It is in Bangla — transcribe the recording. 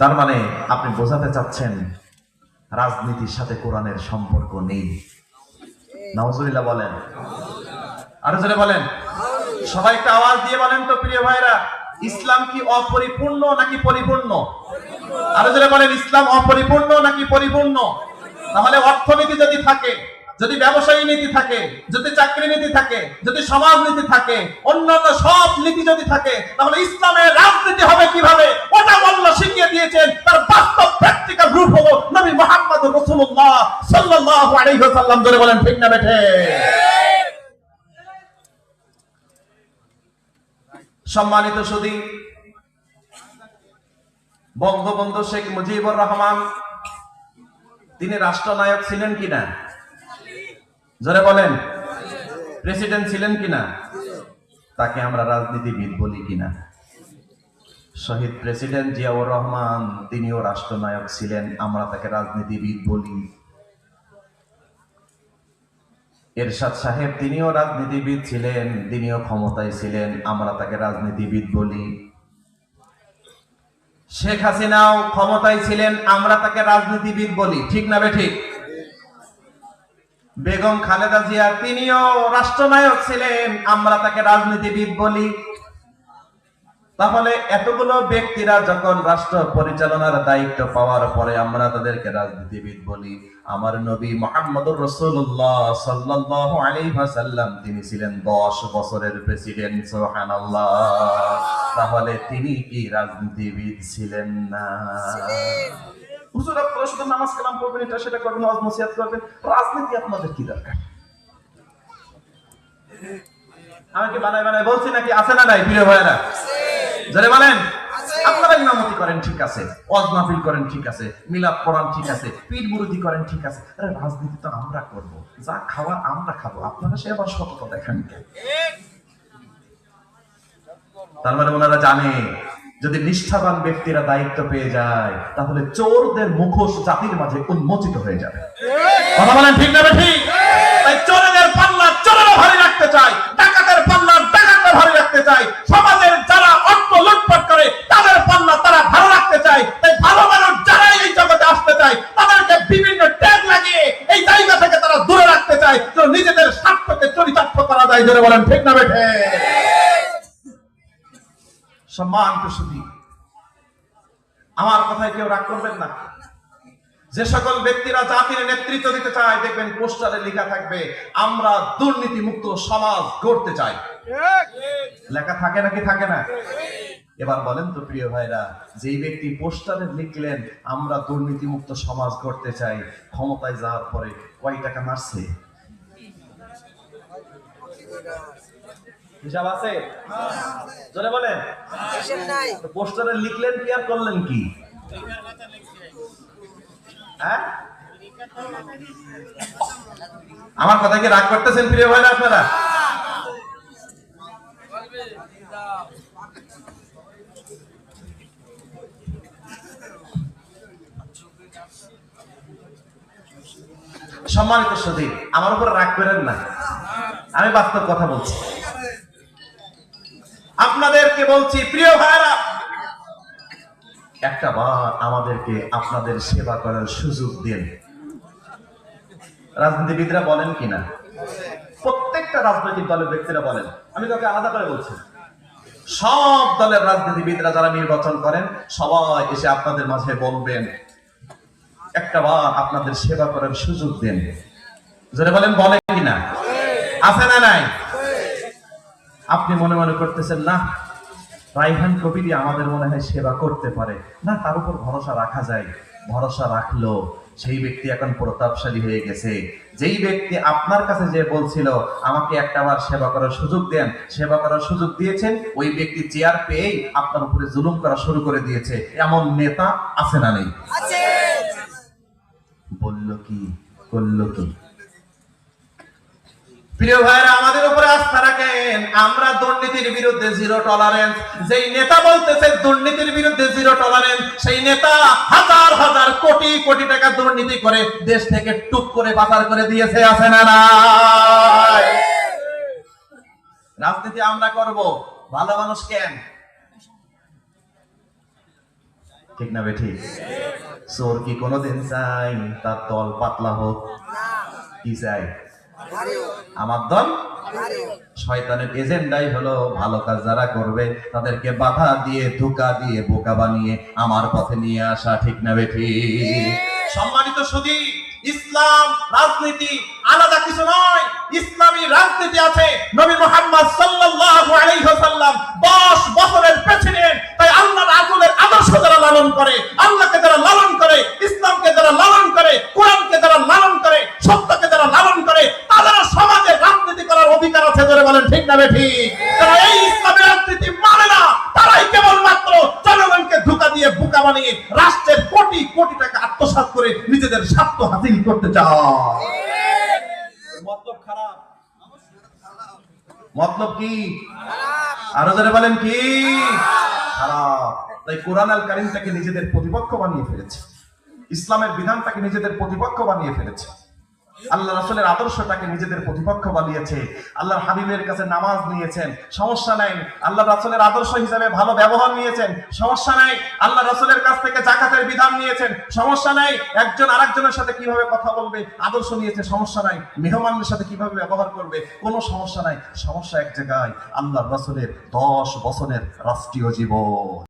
তার মানে আপনি বোঝাতে চাচ্ছেন রাজনীতির সাথে কোরআনের সম্পর্ক নেই। নওয়াজুল্লাহ বলেন। আরও জোরে বলেন। সবাই একটা আওয়াজ দিয়ে বলেন তো, প্রিয় ভাইরা ইসলাম কি অপরিপূর্ণ নাকি পরিপূর্ণ? আরও জোরে বলেন, ইসলাম অপরিপূর্ণ নাকি পরিপূর্ণ? তাহলে অর্থনীতি যদি থাকে যদি ব্যবসায়ী নীতি থাকে, যদি চাকরি নীতি থাকে, যদি সমাজ নীতি থাকে, অন্যান্য সব নীতি যদি থাকে, তাহলে ইসলামের রাজনীতি হবে কীভাবে? ওটা আল্লাহ শিখিয়ে দিয়েছেন। তার বাস্তব প্র্যাকটিক্যাল রূপ হলো নবী মুহাম্মদ রাসূলুল্লাহ সাল্লাল্লাহু আলাইহি ওয়াসাল্লাম। ধরে বলেন, ঠিক না বেঠে? সম্মানিত সুদী, বঙ্গবন্ধু শেখ মুজিবুর রহমান, তিনি রাষ্ট্রনায়ক ছিলেন কিনা? জোরে বলেন। প্রেসিডেন্ট ছিলেন কিনা? তাকে আমরা রাজনীতিবিদ বলি কিনা? শহীদ প্রেসিডেন্ট জিয়াউর রহমান, তিনিও রাষ্ট্রনায়ক ছিলেন, আমরা তাকে রাজনীতিবিদ বলি। এরশাদ সাহেব, তিনিও রাজনীতিবিদ ছিলেন, তিনিও ক্ষমতায় ছিলেন, আমরা তাকে রাজনীতিবিদ বলি। শেখ হাসিনাও ক্ষমতায় ছিলেন, আমরা তাকে রাজনীতিবিদ বলি। ঠিক না বে ঠিক? বেগম খালেদা জিয়া, তিনিও রাষ্ট্রনায়ক ছিলেন, আমরা তাকে রাজনীতিবিদ বলি। তাহলে এতগুলো ব্যক্তিরা যখন রাষ্ট্র পরিচালনার দায়িত্ব পাওয়ার পরে আমরা তাদেরকে রাজনীতিবিদ বলি। আমার নবী মোহাম্মদুর রসুল্লাহ সাল্লাল্লাহু আলাইহি ওয়াসাল্লাম, তিনি ছিলেন 10 বছরের প্রেসিডেন্ট, সুবহানাল্লাহ। তাহলে তিনি কি রাজনীতিবিদ ছিলেন না? হুজুর, আপনারা শুধু নামাজ কালাম পড়বেন, এটা সেটা করবেন নসিহত করবেন। রাজনীতি আপনাদের কি দরকার? আমি কি বানাই বানাই বলছি নাকি আছে না নাই, প্রিয় ভাইরা জোরে বলেন। আপনারা ইমামতি করেন, ঠিক আছে। মাহফিল করেন, ঠিক আছে। মিলাদ পড়ান, ঠিক আছে। করেন, ঠিক আছে। আরে, রাজনীতি তো আমরা করব। যা খাওয়ার আমরা খাব। আপনারা সে আবার সততা দেখান কেন? তার মানে ওনারা জানে। যদি নিষ্ঠাবান ব্যক্তিরা দায়িত্ব পেয়ে যায়, তাহলে চোরদের মুখোশ জাতির মাঝে উন্মোচিত হয়ে যাবে। কথা বলেন ঠিক না ঠিক তাই চোরেদের পাল্লা ভারী রাখতে চাই ডাকাতের পাল্লা ভারী রাখতে চাই সমাজের যারা অর্থ লুটপাট করে, তাদের পাল্লা তারা ভালো রাখতে চায়। তাই ভালো মানুষ যারা এই জগতে আসতে চায়, তাদেরকে বিভিন্ন ট্যাগ লাগিয়ে এই জায়গা থেকে তারা দূরে রাখতে চায় নিজেদের স্বার্থকে চরিতার্থ করা যায়। জোরে বলেন, ঠিক না বেঠে? সম্মান প্রসূতি। আমার কথায় কেউ রাগ করবেন না। যে সকল ব্যক্তিরা জাতির নেতৃত্ব দিতে চায়, দেখবেন পোস্টারে লেখা থাকবে, আমরা দুর্নীতি মুক্ত সমাজ গড়তে চাই। লেখা থাকে নাকি থাকে না? এবার বলেন তো, প্রিয় ভাইরা, যেই ব্যক্তি পোস্টারে লিখলেন, আমরা দুর্নীতি মুক্ত সমাজ গড়তে চাই, ক্ষমতায় যাওয়ার পরে কয় টাকা মারছে? হিসাব আছে? জোরে বলেন। পোস্টারে লিখলেন কি আর করলেন কি? হ্যাঁ? আমার কথা কি রাগ করতেছেন প্রিয় ভাইরা আপনারা? সম্মানিত সদীপ আমার উপরে রাগ করেন না। আমি বাস্তব কথা বলছি। আপনাদেরকে বলছি, প্রিয় ভাইরা একটা বার আমাদেরকে আপনাদের সেবা করার সুযোগ দিন। রাজনীতিবিদরা বলেন কিনা? প্রত্যেকটা রাজনৈতিক দলের ব্যক্তিরা বলেন। আমি তোকে আলাদা করে বলছি। সব দলের রাজনীতিবিদরা যারা নির্বাচন করেন, সবাই এসে আপনাদের মাঝে বলবেন, একটা বার আপনাদের সেবা করার সুযোগ দেন। যারা বলেন বলে কিনা? আছে না নাই? আপনি মনে মনে করতেছেন না রাইহান কবিরই আমাদের মনে হয় সেবা করতে পারে। না তার উপর ভরসা রাখা যায়। ভরসা রাখল। সেই ব্যক্তি এখন প্রতাপশালী হয়ে গেছে। যেই ব্যক্তি আপনার কাছে যে বলছিল আমাকে একটা বার সেবা করার সুযোগ দেন। সেবা করার সুযোগ দিয়েছেন। ওই ব্যক্তি চেয়ার পেয়েই আপনার উপরে জুলুম করা শুরু করে দিয়েছে। এমন নেতা আছে না নেই? বলল কি? করল কি? প্রিয় ভাইরা আমাদের আমরা দুর্নীতির বিরুদ্ধে জিরো টলারেন্স যেই নেতা বলতেছে দুর্নীতির বিরুদ্ধে জিরো টলারেন্স সেই নেতা হাজার হাজার কোটি কোটি টাকা দুর্নীতি করে দেশ থেকে টুক করে পাচার করে দিয়েছে, আছে না রাজনীতি আমরা করব। ভালো মানুষ কেন? ঠিক না বেঠিক চোর কি কোনোদিন চাই? তার দল পাতলা হোক। কি চাই? আমার দল? শয়তানের এজেন্ডাই হলো ভালো কাজ যারা করবে, তাদেরকে বাধা দিয়ে, ধোকা দিয়ে, বোকা বানিয়ে আমার পথে নিয়ে আসা, ঠিক না বেঠি? সম্মানিত সুদী ইসলাম, রাজনীতি আলাদা কিছু নয়। ইসলামী রাজনীতি আছে নবী মোহাম্মদ সাল্লাল্লাহু আলাইহি ওয়াসাল্লাম। 10 বছরের প্রেসিডেন্ট তাই আল্লাহর রাসূলের আদর্শ যারা লালন করে আল্লাহকে যারা লালন করে ইসলামকে যারা লালন করে কোরআনকে যারা লালন করে সত্যকে যারা লালন করে তাদের সমাজে রাজনীতি করার অধিকার আছে ধরে বলেন ঠিক। যারা এই ইসলামের মানে না। তারাই কেবলমাত্র জনগণকে ধোকা দিয়ে বোকা বানিয়ে রাষ্ট্রের কোটি কোটি টাকা আত্মসাৎ করে নিজেদের স্বার্থ হাসিল করতে চায়। মতলব কি? আরও বলেন কি? তাই কোরআন আল কারিমটাকে নিজেদের প্রতিপক্ষ বানিয়ে ফেলেছে। ইসলামের বিধানটাকে নিজেদের প্রতিপক্ষ বানিয়ে ফেলেছে। আল্লাহ রাসূলের আদর্শটাকে নিজেদের প্রতিপক্ষ বানিয়েছে। আল্লাহর হাবিবের কাছে নামাজ নিয়েছেন। সমস্যা নাই। আল্লাহ রাসূলের আদর্শ হিসাবে ভালো ব্যবহার নিয়েছেন। সমস্যা নাই। আল্লাহ রাসূলের কাছ থেকে জাকাতের বিধান নিয়েছেন। সমস্যা নাই। একজন আরেকজনের সাথে কীভাবে কথা বলবে, আদর্শ নিয়েছে, সমস্যা নাই। মেহমানের সাথে কীভাবে ব্যবহার করবে, কোনো সমস্যা নাই। সমস্যা এক জায়গায় আল্লাহ রাসূলের দশ বছরের রাষ্ট্রীয় জীবন।